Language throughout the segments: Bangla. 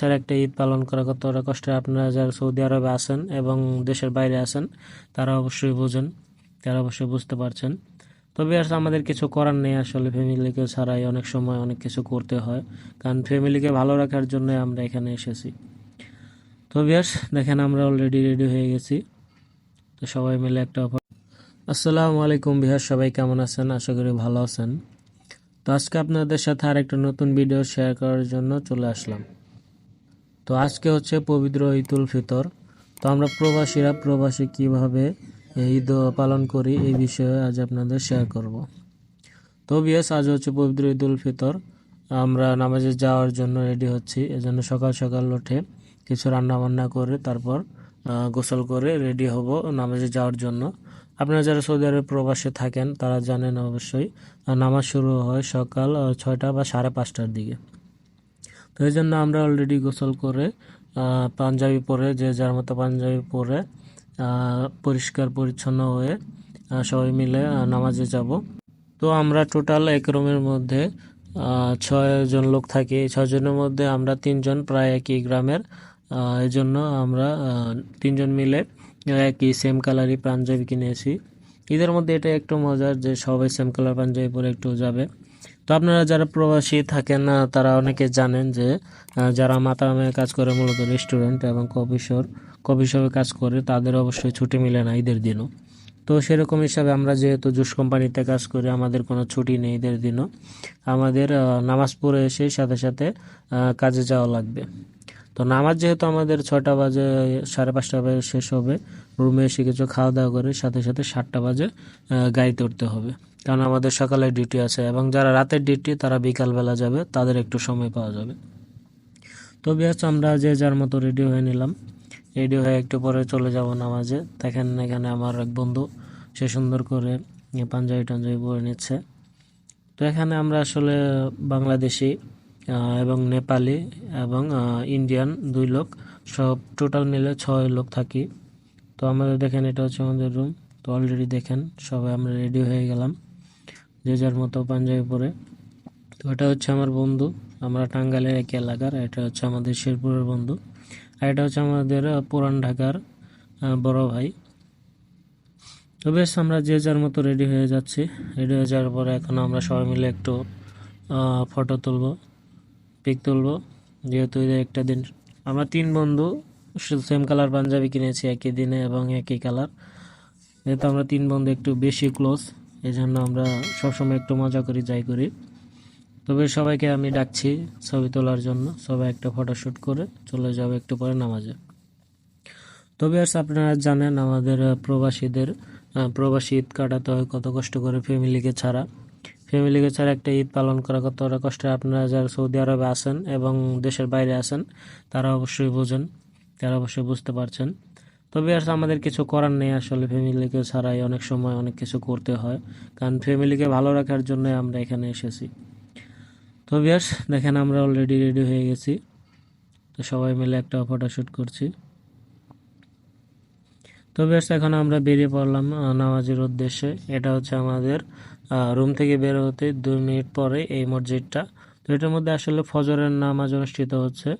ছাড়া একটা ঈদ পালন করা কতটা কষ্ট আপনারা যারা সৌদি আরবে আছেন এবং দেশের বাইরে আছেন, তারা অবশ্যই বোঝেন, তারা অবশ্যই বুঝতে পারছেন। তবে আর আমাদের কিছু করার নেই আসলে ফ্যামিলিকে ছাড়াই অনেক সময় অনেক কিছু করতে হয়, কারণ ফ্যামিলিকে ভালো রাখার জন্য আমরা এখানে এসেছি। তো বিয়ার্স দেখেন আমরা অলরেডি রেডি হয়ে গেছি, তো সবাই মিলে একটা অফার আসসালামু আলাইকুম বিহার সবাই কেমন আছেন? আশা করি ভালো আছেন। তো আজকে আপনাদের সাথে আর একটা নতুন ভিডিও শেয়ার করার জন্য চলে আসলাম। তো আজকে হচ্ছে পবিত্র ঈদুল ফিতর। তো আমরা প্রবাসীরা, প্রবাসী কীভাবে ঈদ পালন করি এই বিষয়ে আজ আপনাদের শেয়ার করব। তো বিয়াস, আজ হচ্ছে পবিত্র ঈদুল ফিতর। আমরা নামাজে যাওয়ার জন্য রেডি হচ্ছি। এজন্য সকাল সকাল উঠে কিছু রান্না বান্না করে তারপর গোসল করে রেডি হব নামাজে যাওয়ার জন্য। আপনারা যারা সৌদি আরবে প্রবাসে থাকেন, তারা জানেন অবশ্যই নামাজ শুরু হয় সকাল ছয়টা বা সাড়ে পাঁচটার দিকে। তো এই জন্য আমরা অলরেডি গোসল করে পাঞ্জাবি পরে যে যার মতো পাঞ্জাবি পরে পরিষ্কার পরিচ্ছন্ন হয়ে সবাই মিলে নামাজে যাব। তো আমরা টোটাল এক রুমের মধ্যে আহ, ছয় জন লোক থাকি। এই ছয় জনের মধ্যে আমরা তিনজন প্রায় একই গ্রামের। এই জন্য আমরা তিনজন মিলে একই সেম কালারই পাঞ্জাবি কিনেছি। ঈদের মধ্যে এটা একটু মজার যে সবাই সেম কালার পাঞ্জাবি পরে একটু যাবে। তো আপনারা যারা প্রবাসী থাকেন না তারা অনেকে জানেন যে যারা মাতামে কাজ করে মূলত রেস্টুরেন্ট এবং কফি শপ কফি শপে কাজ করে, তাদের অবশ্যই ছুটি মিলে না ঈদের দিনও। তো সেরকম হিসাবে আমরা যেহেতু জুস কোম্পানিতে কাজ করি, আমাদের কোনো ছুটি নেই ঈদের দিনও। আমাদের নামাজ পড়ে এসে সাথে সাথে কাজে যাওয়া লাগবে। তো নামাজ যেহেতু আমাদের ছটা বাজে, সাড়ে পাঁচটা বাজে শেষ হবে, রুমে এসে কিছু খাওয়া দাওয়া করে সাথে সাথে সাতটা বাজে গাড়িতে উঠতে হবে। কারণ আমাদের সকালে ডিউটি আছে এবং যারা রাতের ডিউটি তারা বিকালবেলা যাবে, তাদের একটু সময় পাওয়া যাবে। তো বিয়াস আমরা যে যার মতো রেডি হয়ে নিলাম। রেডি হয়ে একটু পরে চলে যাব নামাজে। দেখেন এখানে আমার এক বন্ধু, সে সুন্দর করে পাঞ্জাবি টাঞ্জাবি পরে নিচ্ছে। তো এখানে আমরা আসলে বাংলাদেশি এবং নেপালি, এবং ইন্ডিয়ান দুই লোক। সব টোটাল মিলে ছয় লোক থাকি। তো আমাদের দেখেন, এটা হচ্ছে আমাদের রুম তো অলরেডি দেখেন, সবাই আমরা রেডি হয়ে গেলাম। যে যার মতো পাঞ্জাবি পরে তো এটা হচ্ছে আমার বন্ধু, আমরা টাঙ্গাইলের এক এলাকার এটা হচ্ছে আমাদের শেরপুরের বন্ধু। আর এটা হচ্ছে আমাদের পুরান ঢাকার বড় ভাই। তো বেশ, আমরা যে যার মতো রেডি হয়ে যাচ্ছি। রেডি হয়ে যাওয়ার পরে এখন আমরা সবাই মিলে একটু ফটো তুলবো পিক তুলবো। যেহেতু একটা দিন, আমরা তিন বন্ধু সেম কালার পাঞ্জাবি কিনেছি একই দিনে এবং একই কালার যেহেতু আমরা তিন বন্ধু একটু বেশি ক্লোজ এই জন্য আমরা সবসময় একটু মজা করি, যাই করি। তবে সবাইকে আমি ডাকছি ছবি তোলার জন্য। সবাই একটা ফটোশ্যুট করে চলে যাবে একটু পরে নামাজে। তবে আর আপনারা জানেন, আমাদের প্রবাসীদের প্রবাসী ঈদ কাটাতে হয় কত কষ্ট করে ফ্যামিলিকে ছাড়া। ফ্যামিলিকে ছাড়া একটা ঈদ পালন করা কতটা কষ্ট। আপনারা যারা সৌদি আরবে আছেন এবং দেশের বাইরে আছেন, তারা অবশ্যই বোঝেন, তারা অবশ্যই বুঝতে পারছেন। তবে আর আমাদের কিছু করার নেই আসলে ফ্যামিলিকে ছাড়াই অনেক সময় অনেক কিছু করতে হয়। কারণ ফ্যামিলিকে ভালো রাখার জন্য আমরা এখানে এসেছি। তো বিয়ার্স দেখেন আমরা অলরেডি রেডি হয়ে গেছি। তো সবাই মিলে একটা ফটোশ্যুট করছি। তো বেশ এখন আমরা বেরিয়ে পড়লাম নামাজের উদ্দেশ্যে। এটা হচ্ছে আমাদের রুম থেকে বের হতে দুই মিনিট পরে এই মসজিদটা। তো এটার মধ্যে আসলে ফজরের নামাজ অনুষ্ঠিত হচ্ছে।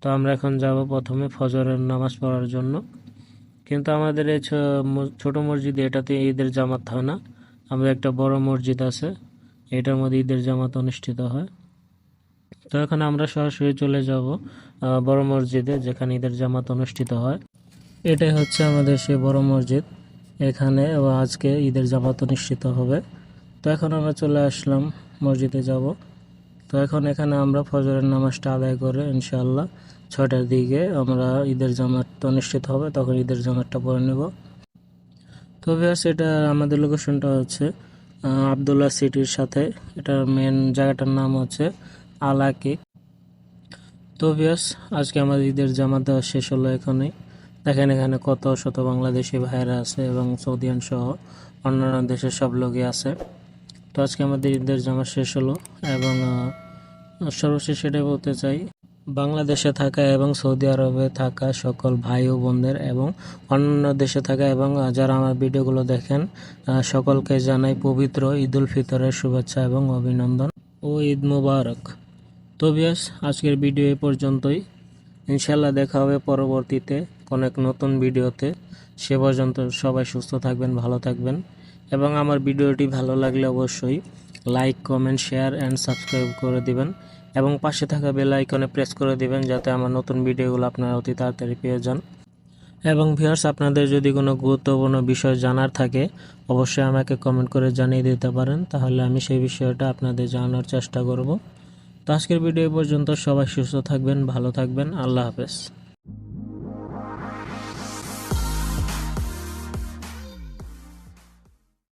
তো আমরা এখন যাব প্রথমে ফজরের নামাজ পড়ার জন্য। কিন্তু আমাদের এই ছোট মসজিদ এটাতে ঈদের জামাত হয় না। আমাদের একটা বড় মসজিদ আছে, এটার মধ্যে ঈদের জামাত অনুষ্ঠিত হয়। তো এখন আমরা সরাসরি চলে যাব বড় মসজিদে, যেখানে ঈদের জামাত অনুষ্ঠিত হয়। এটাই হচ্ছে আমাদের সেই বড় মসজিদ। এখানে আজকে ঈদের জামাত অনুষ্ঠিত হবে। তো এখন আমরা চলে আসলাম মসজিদে যাব। তো এখন এখানে আমরা ফজরের নামাজটা আদায় করে, ইনশাআল্লাহ। ছয়টার দিকে আমরা ঈদের জামাত অনুষ্ঠিত হবে, তখন ঈদের জামাতটা পরে নেব। তো ব্যাস এটা আমাদের লোকেশনটা হচ্ছে আবদুল্লাহ সিটির সাথে। এটার মেন জায়গাটার নাম হচ্ছে আলাকি। তো ব্যাস আজকে আমাদের ঈদের জামাত দেওয়া শেষ হলো এখানেই। দেখেন এখানে কত শত বাংলাদেশি ভাইয়েরা আছে এবং সৌদিয়ান সহ অন্যান্য দেশের সব লোকই আছে। তো আজকে আমাদের ঈদের জামা শেষ হলো এবং সর্বশেষ এটাই বলতে চাই বাংলাদেশে থাকা এবং সৌদি আরবে থাকা সকল ভাই ও বোনদের এবং অন্যান্য দেশে থাকা এবং যারা আমার ভিডিওগুলো দেখেন সকলকে জানাই পবিত্র ঈদ উল ফিতরের শুভেচ্ছা এবং অভিনন্দন ও ঈদ মোবারক। তো আজকের ভিডিও এই পর্যন্তই। ইনশাল্লাহ দেখা হবে পরবর্তীতে অনেক নতুন ভিডিওতে। সে পর্যন্ত সবাই সুস্থ থাকবেন, ভালো থাকবেন এবং আমার ভিডিওটি ভালো লাগলে অবশ্যই like comment share and subscribe করে দিবেন। এবং পাশে থাকা বেল আইকনে প্রেস করে দিবেন যাতে আমার নতুন ভিডিওগুলো আপনারা অতি তাড়াতাড়ি পেয়ে যান। এবং ভিউয়ার্স আপনাদের যদি কোনো গুরুত্বপূর্ণ বিষয় জানার থাকে, অবশ্যই আমাকে কমেন্ট করে জানিয়ে দিতে পারেন। তাহলে আমি সেই বিষয়টা আপনাদের জানানোর চেষ্টা করব। তো আজকের ভিডিও পর্যন্ত। সবাই সুস্থ থাকবেন, ভালো থাকবেন। আল্লাহ হাফেজ।